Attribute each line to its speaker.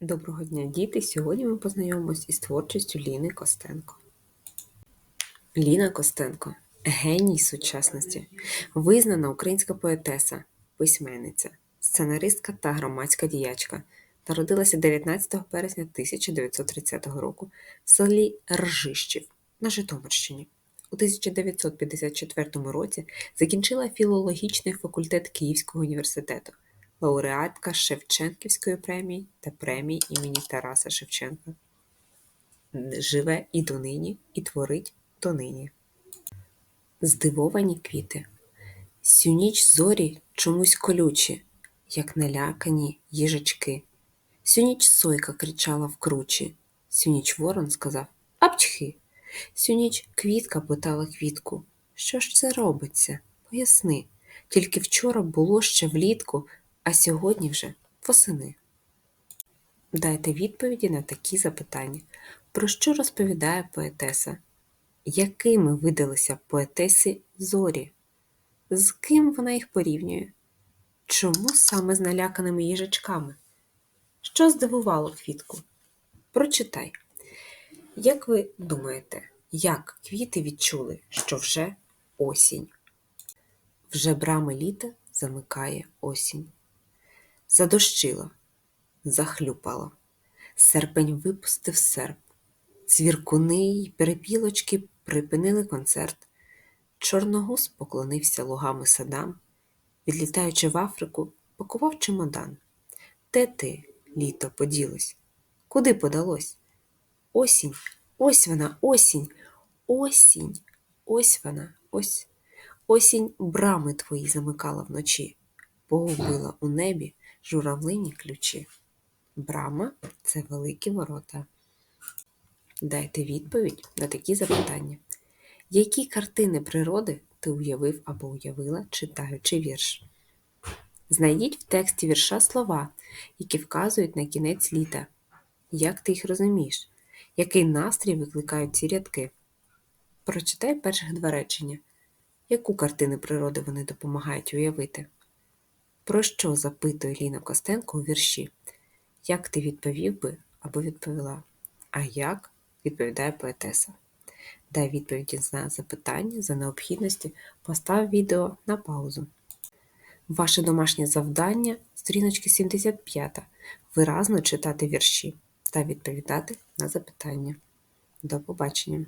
Speaker 1: Доброго дня, діти! Сьогодні ми познайомимось із творчістю Ліни Костенко. Ліна Костенко геній сучасності, визнана українська поетеса, письменниця, сценаристка та громадська діячка. Народилася 19 березня 1930 року в селі Ржищів на Житомирщині. У 1954 році закінчила філологічний факультет Київського університету, лауреатка Шевченківської премії та премії імені Тараса Шевченка. Живе і донині, і творить донині. Здивовані квіти. Сю ніч зорі чомусь колючі, як налякані їжачки. Сю ніч сойка кричала в кручі, сю ніч ворон сказав Апчхи. Сю ніч квітка питала квітку. Що ж це робиться? Поясни. Тільки вчора було ще влітку, а сьогодні вже восени. Дайте відповіді на такі запитання. Про що розповідає поетеса? Якими видалися поетеси зорі? З ким вона їх порівнює? Чому саме з наляканими їжачками? Що здивувало квітку? Прочитай. Як ви думаєте, як квіти відчули, що вже осінь? Вже брами літа замикає осінь. Задощило, захлюпало. Серпень випустив серп. Цвіркуни й перепілочки припинили концерт. Чорногуз поклонився лугами садам, відлітаючи в Африку, пакував чемодан. Де ти, літо, поділось? Куди подалось? Осінь, ось вона, осінь, осінь, ось вона, ось. Осінь брами твої замикала вночі, погубила у небі журавлині ключі. Брама це великі ворота. Дайте відповідь на такі запитання. Які картини природи ти уявив або уявила, читаючи вірш? Знайдіть в тексті вірша слова, які вказують на кінець літа. Як ти їх розумієш? Який настрій викликають ці рядки? Прочитай перших два речення. Яку картину природи вони допомагають уявити? Про що запитує Ліна Костенко у вірші? Як ти відповів би або відповіла? А як відповідає поетеса? Дай відповіді на запитання за необхідності, постав відео на паузу. Ваше домашнє завдання сторіночки 75. Виразно читати вірші та відповідати на запитання. До побачення!